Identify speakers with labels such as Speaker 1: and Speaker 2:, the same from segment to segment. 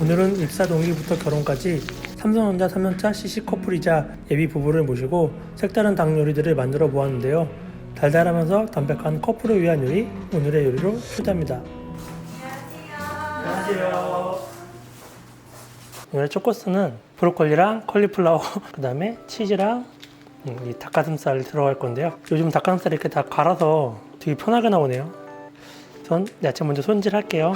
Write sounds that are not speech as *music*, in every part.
Speaker 1: 오늘은 입사 동기부터 결혼까지 삼성전자 3년차 CC 커플이자 예비 부부를 모시고 색다른 닭 요리들을 만들어 보았는데요. 달달하면서 담백한 커플을 위한 요리 오늘의 요리로 초대합니다. 안녕하세요. 오늘 초코스는 브로콜리랑 컬리플라워 *laughs* 그 다음에 치즈랑 음, 이 닭가슴살 들어갈 건데요. 요즘 닭가슴살 이렇게 다 갈아서 되게 편하게 나오네요. 전 야채 먼저 손질할게요.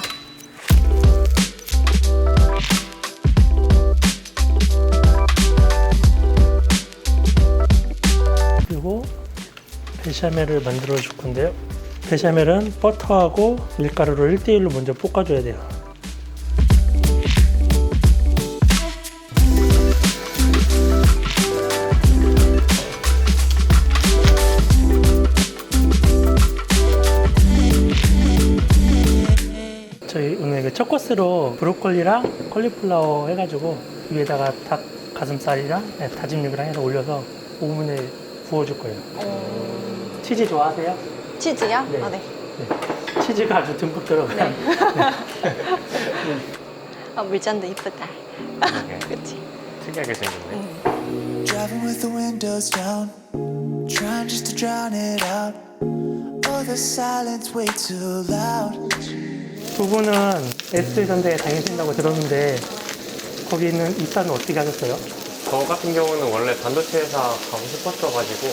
Speaker 1: 그리고 베샤멜을 만들어 줄 건데요. 베샤멜은 버터하고 밀가루를 1대1로 먼저 볶아줘야 돼요. 저희 오늘 첫 코스로 브로콜리랑 컬리플라워 해가지고 위에다가 닭 가슴살이랑 네, 다진 육이랑 해서 올려서 오븐에 구워줄 거예요. 치즈 좋아하세요?
Speaker 2: 치즈요?
Speaker 1: 네.
Speaker 2: 아, 네.
Speaker 1: 네. 치즈가 아주 듬뿍 들어가요. *laughs*
Speaker 2: 아, 물잔도 이쁘다.
Speaker 3: 그러게. *laughs*
Speaker 2: 그치?
Speaker 3: 특이하게 생겼네.
Speaker 4: Driving with the windows down, trying just to drown it out. Oh, the silence way too loud.
Speaker 1: 두 분은 S 전대에 다니신다고 들었는데 거기 있는 입사는 어떻게 하셨어요?
Speaker 3: 저 같은 경우는 원래 반도체 회사 가고 싶었어가지고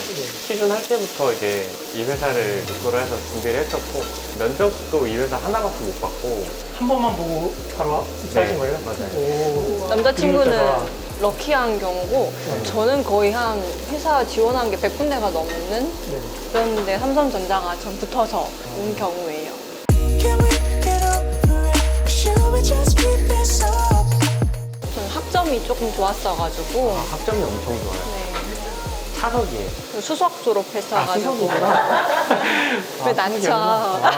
Speaker 3: 시즌할 때부터 이제 이 회사를 목표로 해서 준비를 했었고 면접도 이 회사 하나밖에 못 받고
Speaker 1: 한 번만 보고 바로 입사하신
Speaker 3: 네,
Speaker 1: 거예요?
Speaker 3: 맞아요.
Speaker 1: 오.
Speaker 2: 남자친구는 럭키한 경우고, 저는 거의 한 회사 지원한 게 100군데가 넘는
Speaker 1: 네.
Speaker 2: 그런데 삼성전자가 전 붙어서 온 경우예요.
Speaker 4: Can we get over it? Should we just keep
Speaker 2: 학점이 조금 좋았어가지고,
Speaker 3: 아, 학점이 엄청 좋아요.
Speaker 2: 네.
Speaker 3: 차석이에요.
Speaker 2: 수석 졸업했어가지고.
Speaker 3: 아, 수석이구나. *laughs*
Speaker 2: 왜
Speaker 3: 아,
Speaker 2: 난처?
Speaker 3: 수석이구나.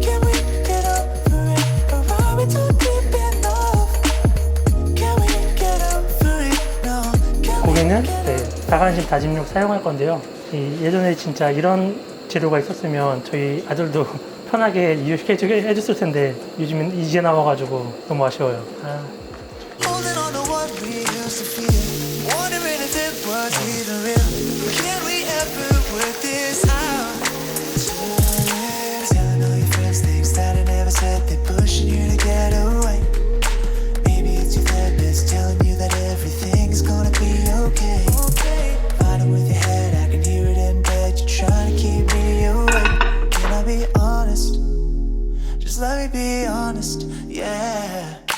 Speaker 4: Can we get over it? Or are we too deep in love? Can we get over it? No. Can we
Speaker 1: 고기는 네, 다간심 다짐육 사용할 건데요. 이 예전에 진짜 이런 재료가 있었으면 저희 아들도 *laughs* 편하게 이유시켜 해줬을 텐데 요즘은 이제 나와가지고 너무 아쉬워요. 아,
Speaker 4: Holding on to what we used to feel. Wondering if it was even real. Can we ever work this out? Telling all your friends things that I never said. They're pushing you to get away. Maybe it's your therapist telling you that everything's gonna be okay. Fighting with your head, I can hear it in bed. You're trying to keep me awake. Can I be honest? Just let me be honest, yeah.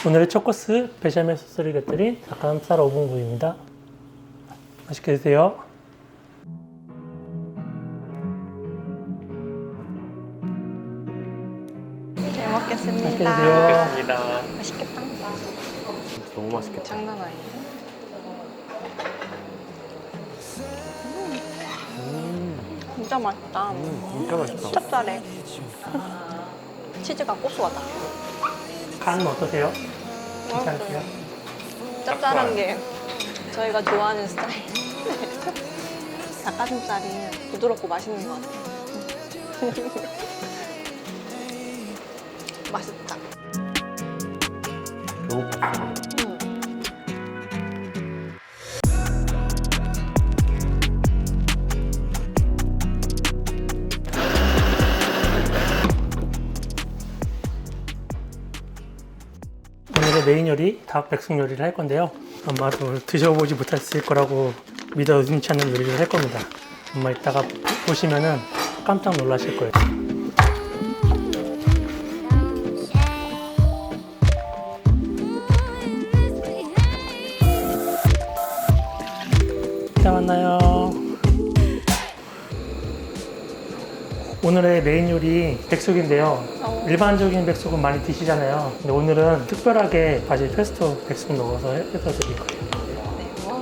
Speaker 1: 오늘의 첫 코스 베샤멜 소스를 곁들인 닭가슴살 오븐 구이입니다. 맛있게 드세요.
Speaker 2: 잘
Speaker 1: 맛있게
Speaker 2: 먹겠습니다.
Speaker 1: 드세요.
Speaker 3: 감사합니다.
Speaker 2: 맛있겠다.
Speaker 3: 너무 맛있겠다.
Speaker 2: 장난 아니에요. 음, 진짜 맛있다.
Speaker 3: 진짜 맛있다.
Speaker 2: 짭짤해. 치즈가 고소하다.
Speaker 1: 간은 어떠세요? 괜찮으세요?
Speaker 2: 짭짤한 게 저희가 좋아하는 스타일. *laughs* 닭가슴살이 부드럽고 맛있는 것 같아요. *laughs* 맛있다.
Speaker 3: 배고팠어.
Speaker 1: 메인 요리 닭 백숙 요리를 할 건데요. 아마도 드셔보지 못했을 거라고 믿어 의심치 않는 요리를 할 겁니다. 아마 이따가 보시면은 깜짝 놀라실 거예요. 이따 만나요. 오늘의 메인 요리 백숙인데요.
Speaker 2: 어.
Speaker 1: 일반적인 백숙은 많이 드시잖아요. 근데 오늘은 특별하게 바질 페스토 백숙 넣어서 해- 해서 드릴 거예요.
Speaker 2: 네. 와.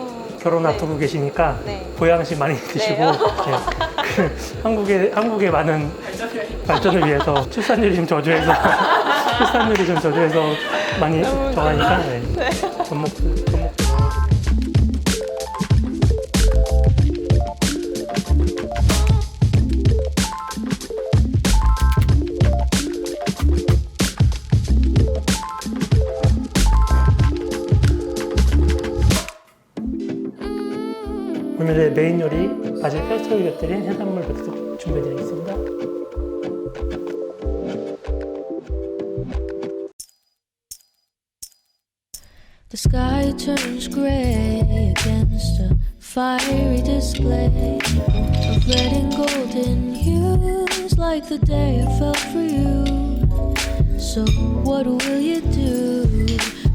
Speaker 1: 결혼
Speaker 2: 네.
Speaker 1: 앞두고 계시니까
Speaker 2: 네.
Speaker 1: 보양식 많이 *laughs* 드시고
Speaker 2: 네.
Speaker 1: 네. 그 한국의 한국의 많은 발전을 위해서 출산율이 좀 저조해서 *laughs* 출산율이 좀 저조해서 많이
Speaker 2: 너무
Speaker 1: 저하니까 네. 전목 전목 바질 페스토를 곁들인 해산물 백숙 준비되어 있습니다.
Speaker 5: The sky turns gray against a fiery display of red and golden hues, like the day I fell for you. So, what will you do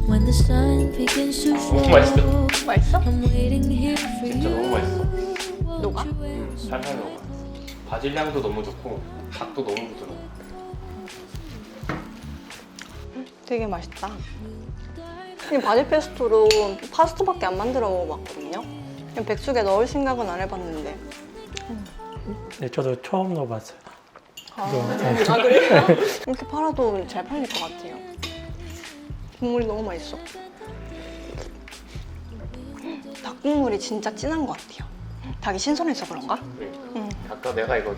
Speaker 5: when the sun begins to fall?
Speaker 3: 맛있어.
Speaker 2: 맛있어?
Speaker 5: I'm waiting here for
Speaker 3: 진짜
Speaker 5: you.
Speaker 3: 너무 맛있어.
Speaker 2: 녹아?
Speaker 5: answer?
Speaker 3: 살살 녹아. 바질 향도 너무 좋고 닭도 너무 부드러워.
Speaker 2: 되게 맛있다. 이 바질 페스토로 파스타밖에 안 만들어 먹어봤거든요. 그냥 백숙에 넣을 생각은 안 해봤는데.
Speaker 1: 네, 저도 처음 넣어봤어요.
Speaker 2: 아,
Speaker 1: 네.
Speaker 2: 아 그래요? 이렇게 팔아도 잘 팔릴 것 같아요. 국물이 너무 맛있어. 닭 국물이 진짜 진한 것 같아요. 닭이 신선해서 그런가? 응.
Speaker 3: 아까 내가 이거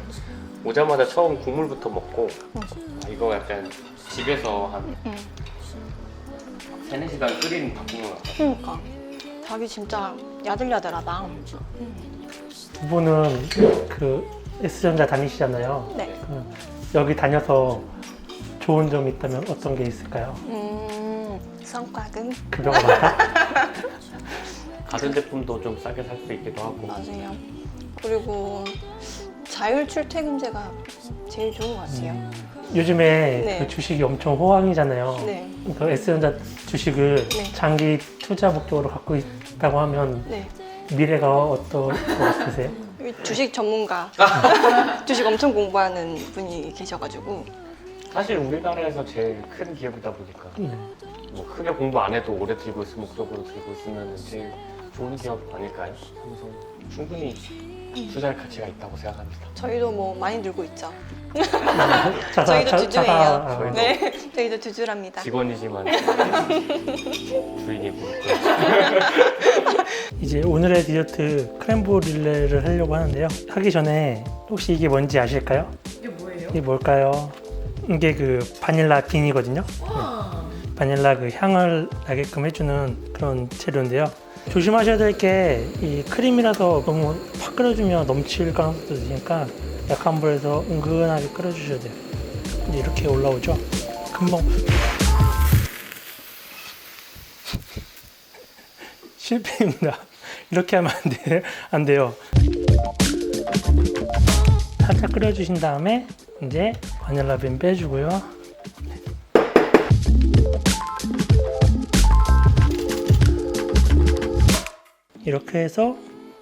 Speaker 3: 오자마자 처음 국물부터 먹고 아, 이거 약간 집에서 한
Speaker 2: 응.
Speaker 3: 세네 시간 끓인 닭국물 같아.
Speaker 2: 그러니까 닭이 진짜 야들야들하다.
Speaker 1: 두 분은 그 S전자 다니시잖아요.
Speaker 2: 네.
Speaker 1: 그 여기 다녀서 좋은 점이 있다면 어떤 게 있을까요?
Speaker 2: 음, 성과금
Speaker 1: 급여가 많다? *laughs*
Speaker 3: 가전제품도 좀 싸게 살 수 있기도 하고
Speaker 2: 맞아요. 그리고 자율 출퇴근제가 제일 좋은 것 같아요.
Speaker 1: 요즘에
Speaker 2: 네.
Speaker 1: 그 주식이 엄청 호황이잖아요.
Speaker 2: 네,
Speaker 1: 그 S전자 주식을
Speaker 2: 네.
Speaker 1: 장기 투자 목적으로 갖고 있다고 하면
Speaker 2: 네.
Speaker 1: 미래가 어떨 것 같으세요?
Speaker 2: 이 주식 전문가, *laughs* 주식 엄청 공부하는 분이 계셔가지고
Speaker 3: 사실 우리나라에서 제일 큰 기업이다 보니까
Speaker 1: 네.
Speaker 3: 뭐 크게 공부 안 해도 오래 들고 있을 목적으로 들고 있으면 제일 좋은 기업 아닐까요? 그래서 충분히 투자할 가치가 있다고 생각합니다.
Speaker 2: 저희도 뭐 많이 들고 있죠. *laughs* 저희도
Speaker 1: 자-
Speaker 2: 주주예요.
Speaker 1: 아,
Speaker 3: 저희도.
Speaker 2: 네, 저희도 주주랍니다.
Speaker 3: 직원이지만 주인이고 *laughs*
Speaker 1: 이제 오늘의 디저트 크렘브 릴레를 하려고 하는데요. 하기 전에 혹시 이게 뭔지 아실까요?
Speaker 6: 이게 뭐예요?
Speaker 1: 이게 뭘까요? 이게 그 바닐라 빈이거든요. 네. 바닐라 그 향을 나게끔 해주는 그런 재료인데요. 조심하셔야 될 게 이 크림이라서 너무 팍 끓여주면 넘칠 가능성도 있으니까 약한 불에서 은근하게 끓여주셔야 돼요. 이제 이렇게 올라오죠. 금방 *laughs* 실패입니다. 이렇게 하면 안, 돼, 안 돼요. 살짝 끓여주신 다음에 이제 바닐라 빈 빼주고요. 이렇게 해서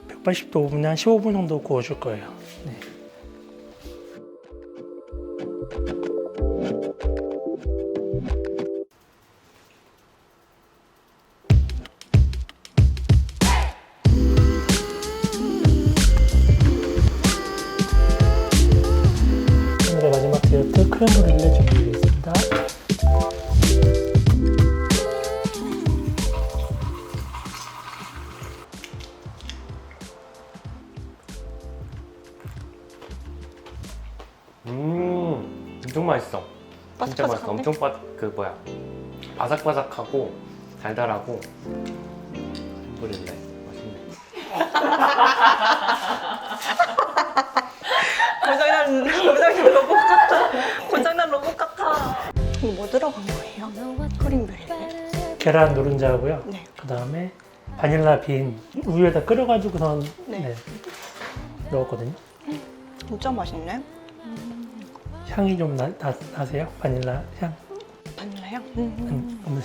Speaker 1: 180도 오븐에 한 15분 정도 구워줄 거예요. 네. 오늘의 마지막 디저트 크렘브릴레 준비되겠습니다.
Speaker 3: 음 엄청 맛있어. 진짜 맛있어.
Speaker 2: 바삭바삭한데?
Speaker 3: 엄청 바, 그 뭐야 바삭바삭하고 달달하고 크림브릴레 맛있네. *laughs*
Speaker 2: 고장난 고장난 로봇 같아. 고장난 로봇 같아. 이거 뭐 들어간 거예요? 크림브렐레.
Speaker 1: 계란 노른자하고요.
Speaker 2: 네.
Speaker 1: 그 다음에 바닐라 빈 우유에다 끓여가지고선
Speaker 2: 네.
Speaker 1: 네, 넣었거든요.
Speaker 2: 진짜 맛있네.
Speaker 1: 향이 좀 나, 나, 나 세요? 바닐라 향?
Speaker 2: 바닐라 향. 음.
Speaker 1: 음, 음.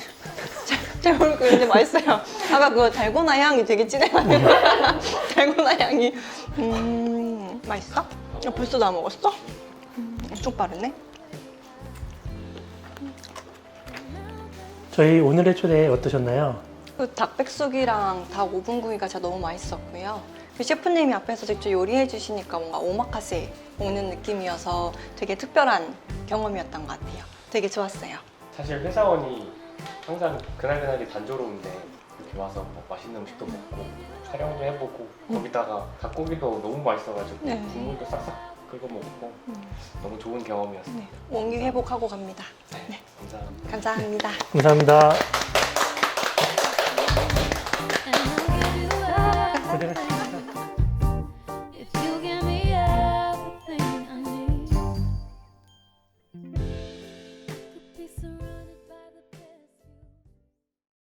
Speaker 2: 잘 모르겠는데 맛있어요. 아까 그 달고나 향이 되게 진해가지고 *laughs* 달고나 향이 음 맛있어? 야, 벌써 다 먹었어? 음, 엄청 빠르네.
Speaker 1: 저희 오늘의 초대 어떠셨나요?
Speaker 2: 그 닭백숙이랑 닭 오븐구이가 진짜 너무 맛있었고요. 그 셰프님이 앞에서 직접 요리해 주시니까 뭔가 오마카세 먹는 느낌이어서 되게 특별한 경험이었던 것 같아요. 되게 좋았어요.
Speaker 3: 사실 회사원이 항상 그날 그날이 단조로운데 이렇게 와서 뭐 맛있는 음식도 먹고 촬영도 해보고 거기다가 닭고기도 너무 맛있어가지고
Speaker 2: 네.
Speaker 3: 국물도 싹싹 긁어 먹고 너무 좋은 경험이었어요.
Speaker 2: 네, 원기 회복하고 갑니다.
Speaker 3: 네, 감사합니다.
Speaker 2: 감사합니다.
Speaker 1: 감사합니다. 고생하셨습니다.